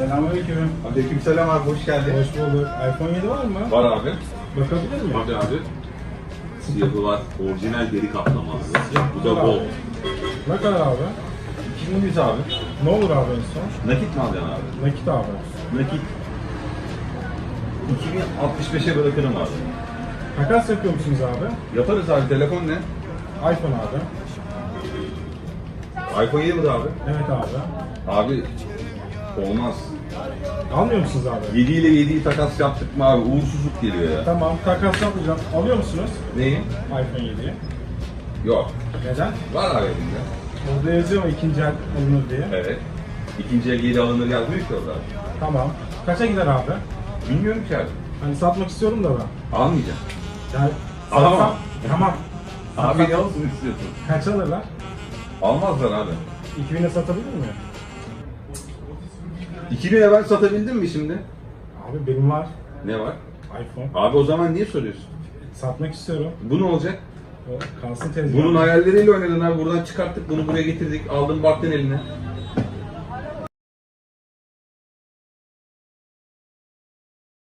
Selamünaleyküm. Aleykümselam abi hoş geldin. Hoş bulduk. iPhone 7 var mı? Var abi. Bakabilir miyim? Hadi abi. Siyahı var. Orijinal deri kaplamalı. Bu da bol. Ne kadar abi? 2100 abi. Ne olur abi en son? Nakit mi alacaksın abi? Nakit abi. Nakit 2065'e bırakırım abi. Takas yapıyor musunuz abi? Yaparız abi. Telefon ne? iPhone abi. iPhone 7 mi abi? Evet abi. Abi olmaz. Almıyor musunuz abi? 7 ile 7'yi takas yaptık mı abi? Uğursuzluk geliyor ya. Tamam takas yapacağım. Alıyor musunuz Neyi? iPhone 7'yi? Yok. Neden? Var abi elimde. Orada yazıyor mu ikinci el alınır diye. Evet. İkinci el geri alınır yazmıyor ki orada. Tamam. Kaça gider abi? Bilmiyorum ki abi. Hani satmak istiyorum da ben. Almayacağım. Yani Alamam. satsam- Tamam. Abi ne olsun istiyorsun? Kaç alırlar? Almazlar abi. 2000'e satabilir mi? 2000'e ben satabildim mi şimdi? Abi benim var. Ne var? iPhone. Abi o zaman niye soruyorsun? Satmak istiyorum. Bu ne olacak? O kalsın tezgahı. Bunun hayalleriyle oynadın abi. Buradan çıkarttık, bunu buraya getirdik. Aldın baktın eline.